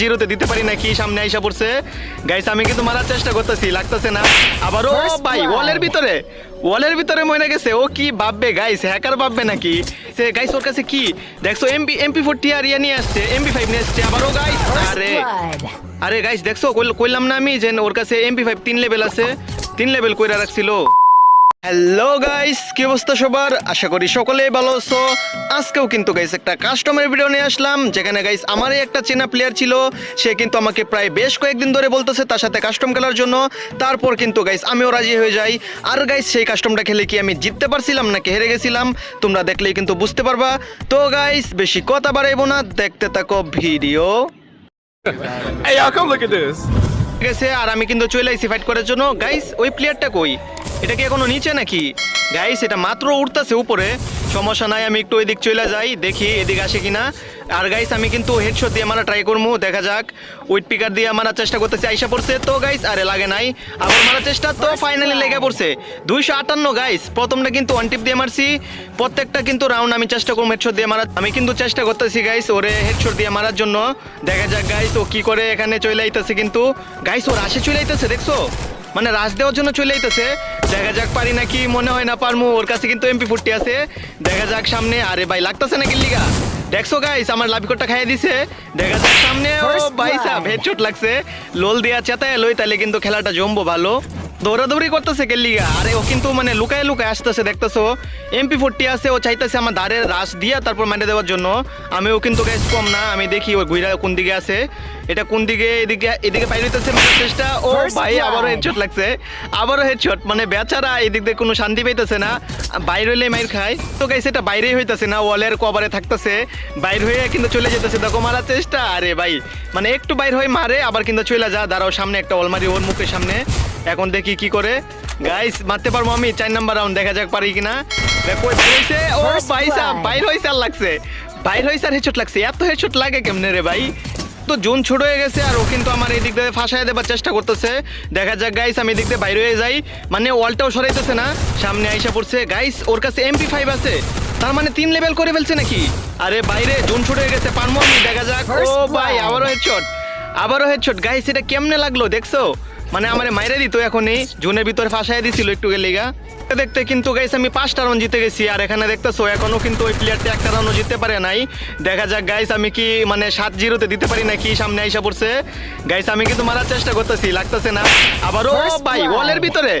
জিরোতে দিতে পারি নাকি? সামনে আইসা পড়ছে। গাইস আমি কিন্তু মারার চেষ্টা করতেছি লাগতেছে না। আবার ও ভাই ওয়ালের ভিতরে ওয়ালের ভিতরে মনে গেছে। ও কি ভাববে গাইস হ্যাকার ভাববে নাকি? সে গাইস ওর কাছে কি? দেখছ এমপি এমপি ফোরটি আর ইয়া নিয়ে আসছে এমপি ফাইভ নিয়ে আসছে আবারও গাইস আরে আরে গাইস দেখছ কইলাম না আমি যে ওর কাছে এমপি ফাইভ তিন লেভেল আছে তিন লেভেল কইরা রাখছিল। হ্যালো গাইস কি অবস্থা সবার? আশা করি সকলেই ভালো আছো। আজকেও কিন্তু গাইস একটা কাস্টমার ভিডিও নিয়ে আসলাম, যেখানে গাইস আমারই একটা চেনা প্লেয়ার ছিল। সে কিন্তু আমাকে প্রায় বেশ কয়েকদিন ধরে বলতেছে তার সাথে কাস্টম খেলার জন্য। তারপর কিন্তু গাইস আমিও রাজি হয়ে যাই। আর গাইস সেই কাস্টমটা খেলে কি আমি জিততে পারছিলাম নাকি হেরে গেছিলাম, তোমরা দেখলেই কিন্তু বুঝতে পারবা। তো গাইস বেশি কথা বাড়াইবো না, দেখতে থাকো ভিডিও. গেছে আর আমি কিন্তু চলে আইসি ফাইট করার জন্য। গাইস ওই প্লেয়ারটা কই? এটা কি এখনও নিচে নাকি? গাইস এটা মাত্র উঠতেছে উপরে। সমস্যা নাই, আমি একটু ওইদিক চলে যাই, দেখি এদিকে আসে কিনা। আর গাইস আমি কিন্তু হেডশট দিয়ে মারা ট্রাই করব দেখা যাক। উইট পিকার দিয়ে মারার চেষ্টা করতেছি, আইসা পড়ছে। তো গাইস আরে লাগে নাই। আবার মারার চেষ্টা, তো ফাইনালি লেগে পড়ছে। দুইশো আটান্ন গাইস প্রথমটা কিন্তু ওয়ান টিপ দিয়ে মারছি। প্রত্যেকটা কিন্তু রাউন্ড আমি চেষ্টা করব হেডশট দিয়ে মারার। আমি কিন্তু চেষ্টা করতেছি গাইস ওরে হেডশট দিয়ে মারার জন্য। দেখা যাক গাইস ও কি করে এখানে চলে আইতেছে কিন্তু। গাইস ও রাশে চলে আইতেছে, দেখছ? মানে রাশ দেওয়ার জন্য চলে আইতেছে। দেখা যাক পারি নাকি মনে হয় না পারমু। ওর কাছে কিন্তু এমপি ফুটটি আছে। দেখা যাক সামনে। আরে ভাই লাগতেছে নাকি লিগা? দেখছ গাইস আমার লাভিকটটা খাইয়ে দিছে। দেখা যাক সামনে। ও ভাই সাহেব হেডশট লাগছে। লোল দিয়া চেতায় লই তাহলে কিন্তু খেলাটা জমবো ভালো। দৌড়াদৌড়ি করতেছে কেলিগা আরে ও কিন্তু মানে লুকায় লুকায় আসতেছে দেখতেছো? এমপি ফোরটি আছে ও চাইতেছে আমার দাঁড়ের রাস দিয়া তারপর মাইনে দেওয়ার জন্য। আমি ও কিন্তু গ্যাস কম না আমি দেখি ও ঘুরা কোন দিকে আছে। এটা কোন দিকে? এদিকে এদিকে পাই হইতেছে চেষ্টা। ও ভাই. আবারও হেডশট লাগছে। আবারও হেডশট মানে বেচারা এদিক দিয়ে কোনো শান্তি পাইতেছে না। বাইরে হইলে মাইর খায়। তো গাইছে এটা বাইরেই হইতেছে না ওয়ালের কভারে থাকতেছে। বাইর হয়ে কিন্তু চলে যেতেছে দেখো মারার চেষ্টা। আরে ভাই মানে একটু বাইর হয়ে মারে আবার কিন্তু চলে যা। দাঁড়াও সামনে একটা অলমারি ওর মুখের সামনে। এখন দেখি কি করে। গাইস মারতে পারব আমি চার নাম্বার রাউন্ড দেখা যাক পারি কিনা। দেখ হইছে ও ভাই সাহেব বাইর হইছে আর লাগছে। বাইর হইছে আর হেডশট লাগছে। এত হেডশট লাগে কেমনে রে ভাই? তো জোন ছোট হয়ে গেছে আর ও কিন্তু আমার এই দিক দিয়ে ফাঁসায় দেবার চেষ্টা করতেছে। দেখা যাক গাইস আমি এদিক দিয়ে বাইরে হয়ে যাই। মানে ওয়ালটাও সরাইতেছে না। সামনে আইসা পড়ছে। গাইস ওর কাছে এমপি ফাইভ আছে। তার মানে তিন লেভেল করে ফেলছে নাকি? আরে বাইরে জোন ছোট হয়ে গেছে পারমো আমি। দেখা যাক। ও ভাই. আবারও হেডশট আবারও হেডশট গাইস এটা কেমনে লাগল? দেখছ? মানে আমার মাইরে দিত এখনই জুনের ভিতরে ফাঁসাই দিছিল একটু গেলিগা দেখতে কিন্তু গাইস আমি পাঁচটা রান জিতে গেছি আর এখানে দেখতেছো এখনও কিন্তু ওই প্লেয়ারটি একটা রানও জিততে পারে নাই। দেখা যাক গাইস আমি কি মানে সাত জিরোতে দিতে পারি নাকি সামনে আইসা পড়ছে। গাইস আমি কিন্তু মারার চেষ্টা করতেছি লাগতেছে না। আবারও ভাই ওয়ালের ভিতরে।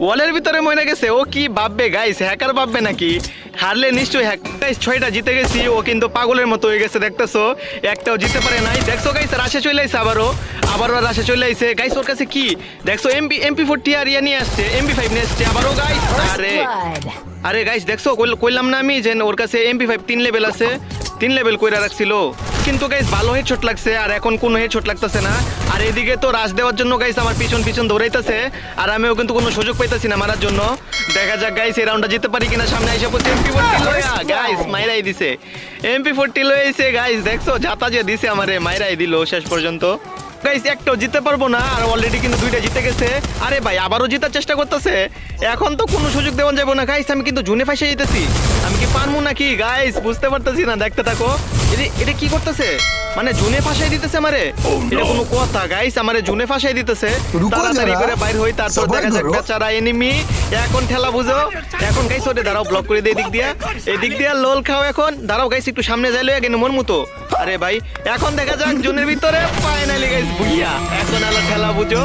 ওয়ালের ভিতরে মনে গেছে। ও কি ভাববে গাইস হ্যাকার ভাববে নাকি? হারলে নিশ্চয়ই হ্যাক গাইস ছয়টা জিতে গেছি ও কিন্তু পাগলের মতো হয়ে গেছে দেখতেছো? একটাও জিতে পারে নাই। দেখছ গাইস রাশে চলে আইছে আবারও। আবারও রাশে চলে আইছে। গাইস ওর কাছে কি? দেখছ এমপি এমপি ফোরটি আর ইয়া নিয়ে আসছে এমপি ফাইভ নিয়ে আসছে আবারও গাইস আরে। আরে গাইস দেখছ কইল- কইলাম না আমি যে ওর কাছে এমপি ফাইভ তিন লেভেল আছে। তিন লেভেল কইরা রাখছিল। কিন্তু গাইস ভালো হেডশট লাগছে আর এখন কোনো ছোট লাগতেছে না। আর এদিকে তো রাশ দেওয়ার জন্য গাইস আমার পিছন পিছন দৌড়াইতেছে আর আমিও কিন্তু কোনো সুযোগ পাইতেছি না মারার জন্য। দেখা যাক গাইস এই রাউন্ডটা জিততে পারি কিনা সামনে এসে পড়ছে এমপি ফোরটি লয়া গাইস মাইরাই দিছে। এমপি ফোরটি লয়েছে গাইস দেখছ? যাতা যে দিছে আমারে মাইরাই দিল শেষ পর্যন্ত। একটাও জিততে পারব না আর অলরেডি কিন্তু দুইটা জিতে গেছে। আরে ভাই আবারও জেতার চেষ্টা করতেছে। এখন তো কোনো সুযোগ দেওয়া যাবে না। গাইস আমি কিন্তু জুনে ফাঁসে যেতেছি আমি কি পারব নাকি? গাইস বুঝতে পারতেছি না দেখতে থাকো। এটা কি করতেছে? মানে জুনে ফাঁসাই দিতেছে আমারে? এটা কোনো কথা গাইস আমারে জুনে ফাঁসাই দিতেছে। তাড়াতাড়ি করে বাইর হই তারপর দেখা যাক বেচারা এনিমি এখন ঠেলা বুঝো। এখন গাইস ওরে দাঁড়াও ব্লক করে দিয়ে এদিক দিয়া। এদিক দিয়া লোল খাও এখন। দাঁড়াও গাইস একটু সামনে যাইলো গেন মন মতো আরে ভাই, এখন দেখা যাক, জুনের ভিতরে ফাইনালি গাইস বুইয়া এখন আলো খেলা বুঝো।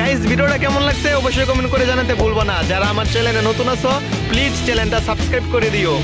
গাইস ভিডিওটা কেমন লাগছে অবশ্যই কমেন্ট করে জানাতে ভুলবো না। যারা আমার চ্যানেলে নতুন আছো প্লিজ চ্যানেলটা সাবস্ক্রাইব করে দিও।